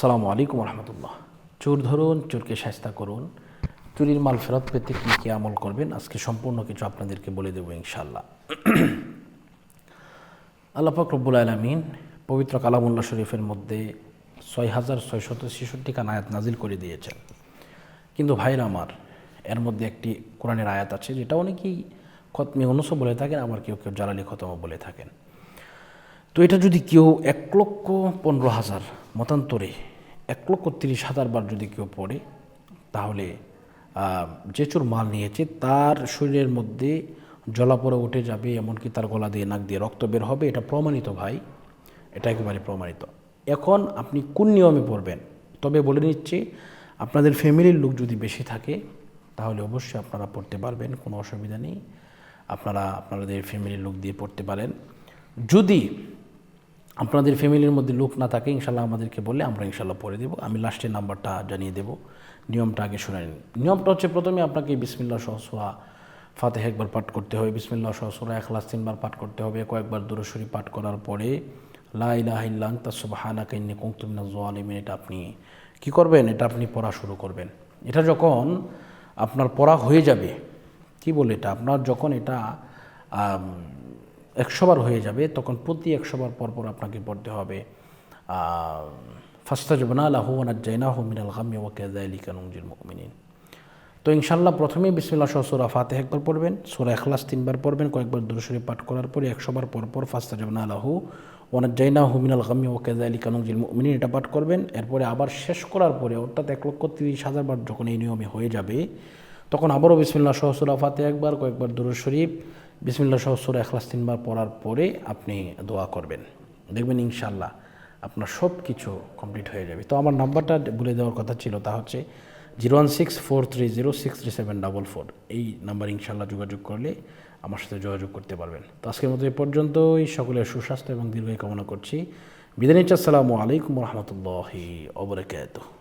সালামু আলাইকুম রহমতুল্লাহ চোর ধরুন, চোরকে শাস্তা করুন, চুরির মাল ফেরত পেতে কী কী আমল করবেন, আজকে সম্পূর্ণ কিছু আপনাদেরকে বলে দেবো ইনশাল্লাহ আল্লাহ পাক রব্বুল আলমিন পবিত্র কালামুল্লাহ শরীফের মধ্যে ছয় হাজার ছয়শত ছেষট্টি খান আয়াত নাজিল করে দিয়েছেন। কিন্তু ভাইরা আমার, এর মধ্যে একটি কোরআনের আয়াত আছে, যেটা অনেকেই খতমি অনুসব বলে থাকেন, আবার কেউ কেউ জালালি খতমও বলে থাকেন। তো এটা যদি কেউ এক লক্ষ পনেরো হাজার মতান্তরে, এক লক্ষ তিরিশ হাজার বার যদি কেউ পড়ে, তাহলে যে চোর মাল নিয়েছে তার শরীরের মধ্যে জলাপরে উঠে যাবে, এমনকি তার গলা দিয়ে, নাক দিয়ে রক্ত বের হবে, এটা প্রমাণিত ভাই। এটা একেবারে প্রমাণিত। এখন আপনি কোন নিয়মে পড়বেন? তবে বলে নিচ্ছি, আপনাদের ফ্যামিলির লোক যদি বেশি থাকে, তাহলে অবশ্যই আপনারা পড়তে পারবেন, কোনো অসুবিধা নেই। আপনারা, আপনাদের ফ্যামিলির লোক দিয়ে পড়তে পারেন। যদি আপনাদের ফ্যামিলির মধ্যে লোক না থাকে, ইনশাল্লাহ আমাদেরকে বললে আমরা ইনশাল্লাহ পরে দেবো। আমি লাস্টের নাম্বারটা জানিয়ে দেবো। নিয়মটা আগে শুনে নিন। নিয়মটা হচ্ছে প্রথমে আপনাকে বিসমিল্লা সহসুয়া ফাতেহ একবার পাঠ করতে হবে। বিসমিল্লা সহসুরা একলাস তিনবার পাঠ করতে হবে। কয়েকবার দূরস্বরী পাঠ করার পরে লাইলাহিল্লাং তাসবাহানা কাইন্নি কুংতুমিনা জোয়ালিমিন এটা আপনি কী করবেন? এটা আপনি পড়া শুরু করবেন। এটা যখন আপনার পড়া হয়ে যাবে, কি বলে এটা? আপনার যখন এটা একশোবার হয়ে যাবে, তখন প্রতি একশোবার পর পর আপনাকে পড়তে হবে। ফাস্তাজবনা লাহু ওনাজ্জাইনা হু মিনাল গামি ওয়াকাযালি কানুজিল মুমিনিন। তো ইনশাল্লাহ প্রথমেই বিসমিল্লা সহ সুরা ফাতে একবার পড়বেন, সুরা এখলাস তিনবার পড়বেন, কয়েকবার দুরুশরী পাঠ করার পরে একশোবার পর পর ফাস্তাজবনা লাহু ওনাজ্জাইনা হু মিনাল গামি ওয়াকাযালি কানুজিল মুমিনিন এটা পাঠ করবেন, এরপরে আবার শেষ করার পরে অর্থাৎ এক লক্ষ তিরিশ হাজার বার যখন এই নিয়মে হয়ে যাবে, তখন আবারও বিসমিল্লা সহসুরা ফাতে একবার, কয়েকবার দুরুদ শরীফ বিসমিল্লা সহসুরা এখলাস তিনবার পড়ার পরে আপনি দোয়া করবেন। দেখবেন ইনশাল্লাহ আপনার সব কিছু কমপ্লিট হয়ে যাবে। তো আমার নাম্বারটা বলে দেওয়ার কথা ছিল, তা হচ্ছে zero one six four three zero six three seven double four. এই নাম্বার ইনশাল্লাহ যোগাযোগ করলে আমার সাথে যোগাযোগ করতে পারবেন। তো আজকের মতো এই পর্যন্তই। সকলের সুস্বাস্থ্য এবং দীর্ঘায়ু কামনা করছি। বিদায় নিচ্ছি। আসসালামু আলাইকুম রহমতুল্লাহি অবরাকাতুহ